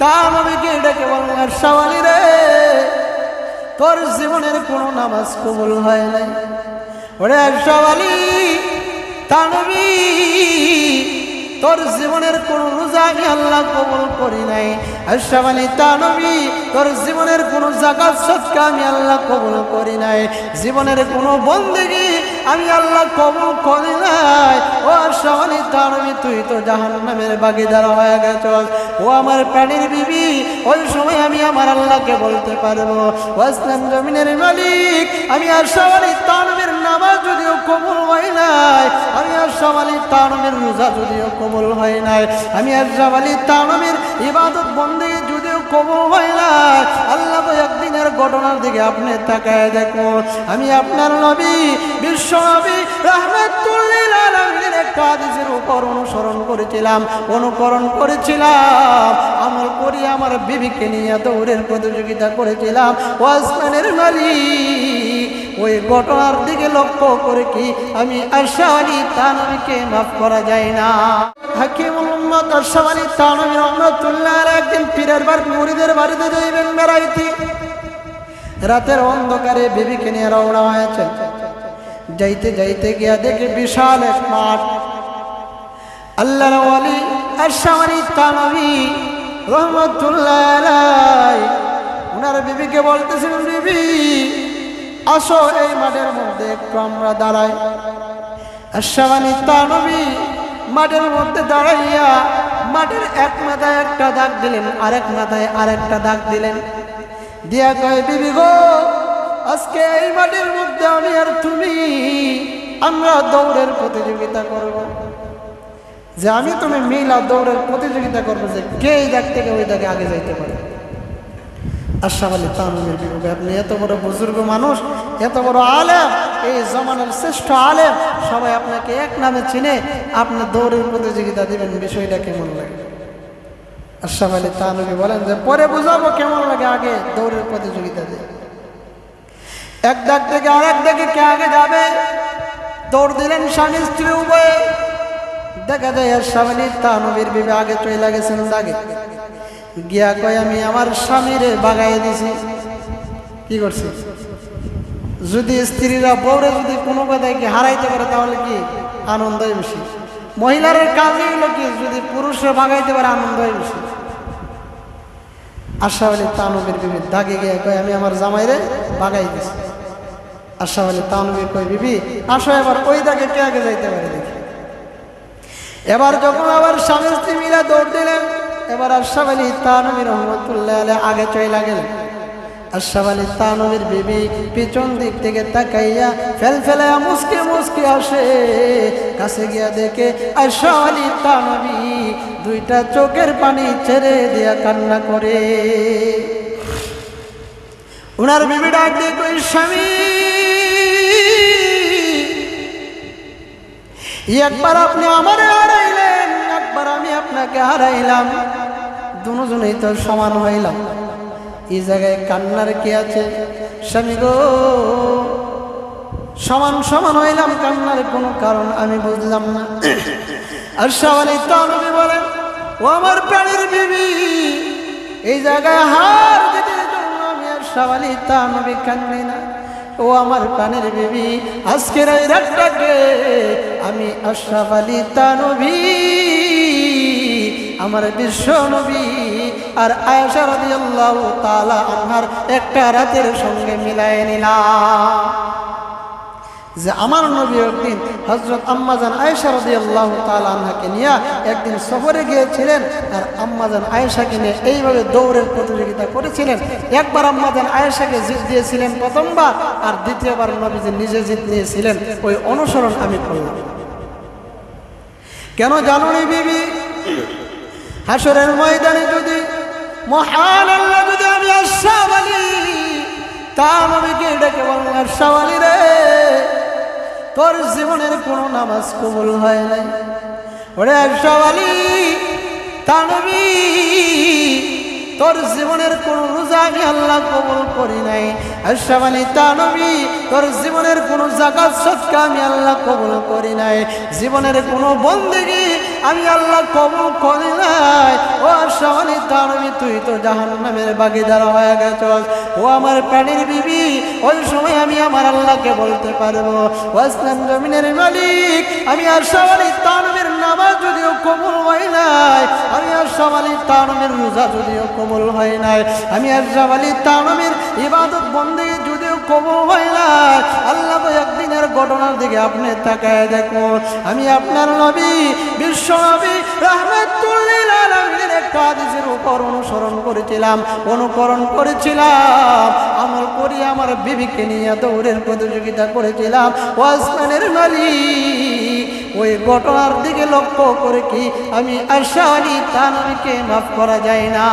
তা নবীকে ডেকে বললেন আশরাফ রে, তোর জীবনের কোনো নামাজ কবুল হয় নাই। ওরে আশরাফ আলী তা তোর জীবনের কোন রোজা আমি আল্লাহ কবুল করি নাই। আশরাফ আলী তানবী তোর জীবনের কোন জাকাত, সৎকা আমি আল্লাহ কবুল করি নাই। জীবনের কোন বন্দেগি আমি আল্লাহ কবুল করি নাই। ও আশরাফ আলী তা নবী তুই তো জাহান্নামের বাগিদার হয়ে গেছস। ও আমার প্রাণীর বিবি, ওই সময় আমি আমার আল্লাহকে বলতে পারব। ও ইসলাম জমিনের মালিক, আমি আর আলী তা নামাজ যদিও কবুল হয় নাই। আমি আর আলী তা নবীর রোজা যদিও কবুল হয় নাই। আমি আর আলী তা ইবাদত বন্দী কবুল হয় নাই আল্লাহ তো একদিনের ঘটনার দিকে আপনি তাকায় দেখুন আমি আপনার নবী, বিশ্ব নবী, রহমতুল্লিল আলমীর একটা হাদিসের উপর অনুসরণ করেছিলাম, অনুকরণ করেছিলাম, আমল করি আমার বিবিকে নিয়ে দৌড়ের প্রতিযোগিতা করেছিলাম। ওয়াসমানের মালিক ওই ঘটনার দিকে লক্ষ্য করে কি আমি আশা আলী তানবীকে মাফ করা যায় না। হাকিম উম্মত আশা তানবী রহমতুল্লাহ একদিন পীরের বার মুড়িদের বাড়িতে যাইবেন বেড়াইতে। রাতের অন্ধকারে বিবিকে নিয়ে রওনা হয়েছে। যাইতে যাইতে গিয়া দেখে বিশাল এক মাঠ। আল্লাহর ওয়ালি আশামারি তানবী রহমতুল্লাহ ওনার বিবিকে বলতেছিলেন বিবি, আসো এই মাঠের মধ্যে, একটু আমরা দাঁড়াই। আশামানি তানবী মাঠের মধ্যে দাঁড়াইয়া মাঠের এক মাথায় একটা দাগ দিলেন, আরেক মাথায় আরেকটা দাগ দিলেন। দিয়া কয়, বিবি গো, আজকে এই মাঠের মধ্যে আমি আর তুমি, আমরা দৌড়ের প্রতিযোগিতা করব। যে আমি তুমি মিলা দৌড়ের প্রতিযোগিতা করব যে কে এই দাগ থেকে ওই দাগে আগে যাইতে পারে? আশরাফ আলী তানুমের বিবেকে আপনি এত বড় বুজুর্গ মানুষ, এত বড় আলেম এই জমানার শ্রেষ্ঠ আলেম সবাই আপনাকে এক নামে চিনে, আপনি দৌড়ের প্রতিযোগিতা দেবেন, বিষয়টা কেমন লাগে? আশরাফ আলী তানুবি বলেন যে, পরে বুঝাবো কেমন লাগে আগে দৌড়ের প্রতিযোগিতা দিয়ে। এক দাগ থেকে আরেক দাগে কে আগে যাবে? দৌড় দিলেন স্বামী স্ত্রী উভয়ে। দেখা যায় আর স্বামী তানবীর বিবে আগে চলে গেছেন দাগে। গিয়া কয়, আমি আমার স্বামীরে বাগাই দিছি। কি করছি? যদি স্ত্রীরা বউরে যদি কোনো কথায় কি হারাইতে পারে, তাহলে কি আনন্দই বেশি? মহিলার কাজই হলো কি, যদি পুরুষরা ভাগাইতে পারে, আনন্দই বেশি? আশা আলী তানবীর বিবি দাগে গিয়ে কয়, আমি আমার জামাইরে বাগাই দিছি। আশা আলী তানবীর কয়, বিবি, আসো এবার, ওই দাগে কে আগে যাইতে পারে দেখি? এবার যখন আবার স্বামী স্ত্রী মিলা দৌড় দিলেন, এবার আশাফ আলী তানবী রহমতুল্লাহ আগে চইলা গেলেন। আশাফ আলী বিবি পিছন দিক থেকে তাকাইয়া ফেল ফেলে মুসকে মুসকে আসে। কাছে গিয়া দেখে আশাফ আলী তানবী দুইটা চোখের পানি ছেড়ে দিয়া কান্না করে। উনার বিবি ডাক দিয়ে কই স্বামী, একবার আপনি আমারে হারাইলেন, একবার আমি আপনাকে হারাইলাম। দুজনেই তো সমান হইলাম। এই জায়গায় কান্নার কি আছে? স্বামী গো, সমান সমান হইলাম কান্নার কোনো কারণ আমি বুঝলাম না। আর সবাই তানবী বলেন, ও আমার প্রাণীর বিবি, এই জায়গায় হার দিতে আমি আর সবাই তানবী কান্দি না। ও আমার প্রাণের বেবি, আজকের এই রাতটাকে আমি আশরাফ আলী তানবী আমার বিশ্ব নবী আর আয়েশা রাদিয়াল্লাহু তাআলা আনহার একটা রাতের সঙ্গে মিলায় নিলাম। যে আমার নবী একদিন হজরত আম্মাজান আয়েশা রাদিয়াল্লাহু তাআলা আনহাকে নিয়ে একদিন সফরে গিয়েছিলেন আর আম্মাজান আয়েশাকে নিয়ে এইভাবে দৌড়ের প্রতিযোগিতা করেছিলেন। একবার আম্মাজান আয়েশাকে জিত দিয়েছিলেন প্রথমবার আর দ্বিতীয়বার নবীজি নিজে জিত নিয়েছিলেন। ওই অনুসরণ আমি করলাম। কেন জানো নি বিবি? হাসরের ময়দানে যদি মহান আল্লাহ যদি আমি আশাফ আলী তা কে ডেকে আশাফ আলী রে, তোর জীবনের কোনো নামাজ কবুল হয় নাই। ওরে আশাফ আলী তা তোর জীবনের কোন রোজা আমি আল্লাহ কবুল করি নাই। আলী তানবী তোর জীবনের কোন জাকাত সৎকা আমি আল্লাহ কবুল করি নাই। জীবনের কোনো বন্দেগি আমি আল্লাহ কবুল করি নাই। ও আশরাফ আলী তানবী তুই তো জাহান নামের বাগিদার হয়ে গেছ ও আমার প্রাণীর বিবি, ওই সময় আমি আমার আল্লাহকে বলতে পারব। ওয়াসলাম জমিনের মালিক, আমি আর সবারই তানবের নামাজ যদিও কবুল হয় নাই। আমি আর সবারই তানবের রোজা যদিও কবুল হয় নাই। আমি আর সবারই তানবের ইবাদত বন্দে কবুল হয় আল্লাহ তো একদিনের ঘটনার দিকে আপনি তাকায় দেখুন আমি আপনার নবী, বিশ্ব নবী, রহমতুল্লিল আলমীর একটা হাদিসের উপর অনুসরণ করেছিলাম, অনুকরণ করেছিলাম। আমল করি আমার বিবিকে নিয়ে দৌড়ের প্রতিযোগিতা করেছিলাম। ওয়াসমানের মালিক, ওই ঘটনার দিকে লক্ষ্য করে কি আমি আশা আলী তানবিকে মাফ করা যায় না।